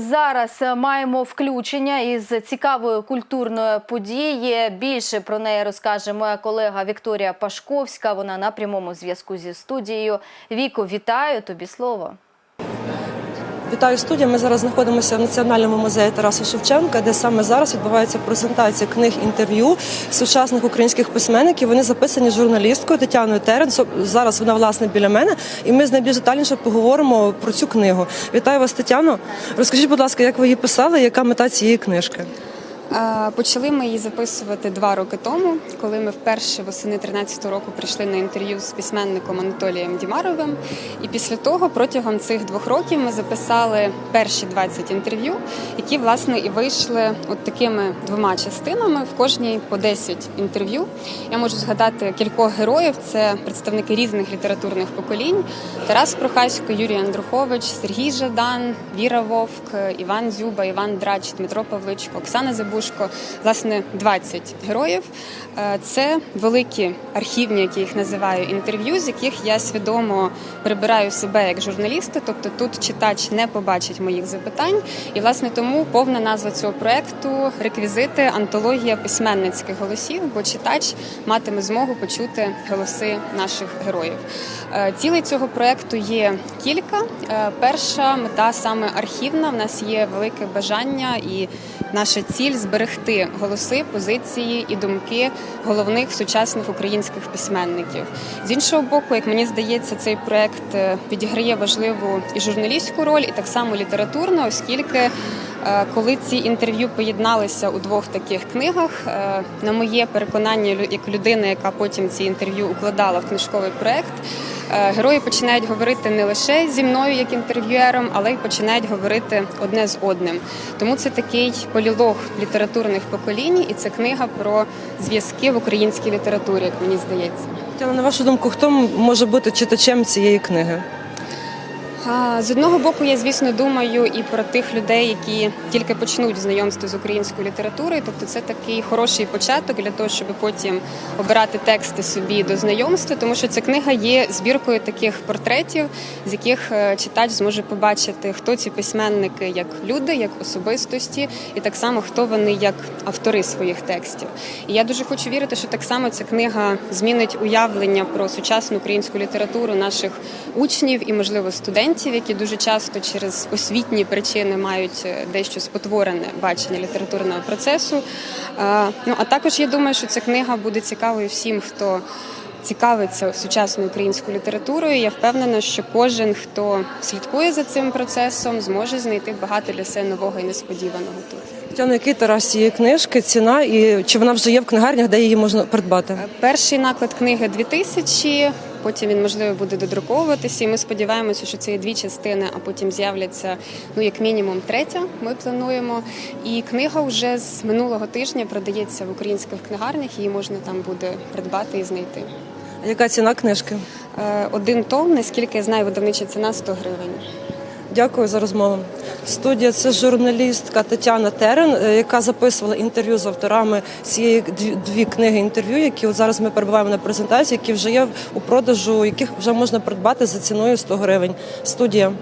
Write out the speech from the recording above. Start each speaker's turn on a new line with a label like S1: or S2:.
S1: зараз маємо включення із цікавої культурної події. Більше про неї розкаже моя колега Вікторія Пашковська. Вона на прямому зв'язку зі студією. Віко, вітаю тобі слово.
S2: Вітаю студія. Ми зараз знаходимося в Національному музеї Тараса Шевченка, де саме зараз відбувається презентація книг інтерв'ю сучасних українських письменників. Вони записані журналісткою Тетяною Теренцо. Зараз вона власне біля мене, і ми з найбільш детальніше поговоримо про цю книгу. Вітаю вас, Тетяно. Розкажіть, будь ласка, як ви її писали? Яка мета цієї книжки?
S3: Почали ми її записувати два роки тому, коли ми вперше восени 13-го року прийшли на інтерв'ю з письменником Анатолієм Дімаровим. І після того, протягом цих двох років, ми записали перші 20 інтерв'ю, які власне і вийшли от такими двома частинами. В кожній по 10 інтерв'ю. Я можу згадати кількох героїв. Це представники різних літературних поколінь: Тарас Прохасько, Юрій Андрухович, Сергій Жадан, Віра Вовк, Іван Зюба, Іван Драч, Дмитро Павличко, Оксана Забушко. Власне, 20 героїв. Е, Це великі архівні, як я їх називаю, інтерв'ю, з яких я свідомо прибираю себе як журналіста. Тобто тут читач не побачить моїх запитань. І власне тому повна назва цього проекту реквізити антологія письменницьких голосів, бо читач матиме змогу почути голоси наших героїв. Е, Цілей цього проекту є кілька. Е, Перша мета саме архівна. В нас є велике бажання і наша ціль зберегти голоси, позиції і думки головних сучасних українських письменників. З іншого боку, як мені здається, цей проект е, відіграє важливу і журналістську роль, і так само літературну, оскільки коли ці інтерв'ю поєдналися у двох таких книгах, е, на моє переконання, як людина, яка потім ці інтерв'ю укладала в книжковий проект. е, Герої починають говорити не лише зі мною як інтерв'юером, але й починають говорити одне з одним. Тому це такий полілог літературних поколінь, і це книга про зв'язки в українській літературі, як мені здається.
S2: Тетяно, на вашу думку, хто може бути читачем цієї книги?
S3: З одного боку, я звісно думаю і про тих людей, які тільки почнуть знайомство з українською літературою. Тобто, це такий хороший початок для того, щоб потім обирати тексти собі до знайомства, тому що ця книга є збіркою таких портретів, з яких е, читач зможе побачити, хто ці письменники як люди, як особистості, і так само хто вони як автори своїх текстів. І я дуже хочу вірити, що так само ця книга змінить уявлення про сучасну українську літературу наших учнів і, можливо, студентів, які дуже часто через освітні причини мають е, дещо спотворене бачення літературного процесу. Е, Ну а також я думаю, що ця книга буде цікавою всім, хто. Цікавиться сучасною українською літературою. Я впевнена, що кожен, хто слідкує за цим процесом, зможе знайти багато для себе нового і несподіваного тут.
S2: Тетяно, який тираж цієї книжки, ціна і чи вона вже є в книгарнях, де її можна придбати?
S3: Перший наклад книги 2000, потім він можливо буде додруковуватися. І ми сподіваємося, що це є дві частини, а потім з'являться ну як мінімум третя. Ми плануємо. І книга вже з минулого тижня продається в українських книгарнях. Її можна там буде придбати і знайти.
S2: А Яка ціна книжки?
S3: Е, Один том, наскільки я знаю, видавнича ціна 100 гривень.
S2: Дякую за розмову. Студія це журналістка Тетяна Терен, е, яка записувала інтерв'ю з авторами цієї дві, книги інтерв'ю, які от зараз ми перебуваємо на презентації, які вже є у продажу, яких вже можна придбати за ціною 100 гривень. Студія.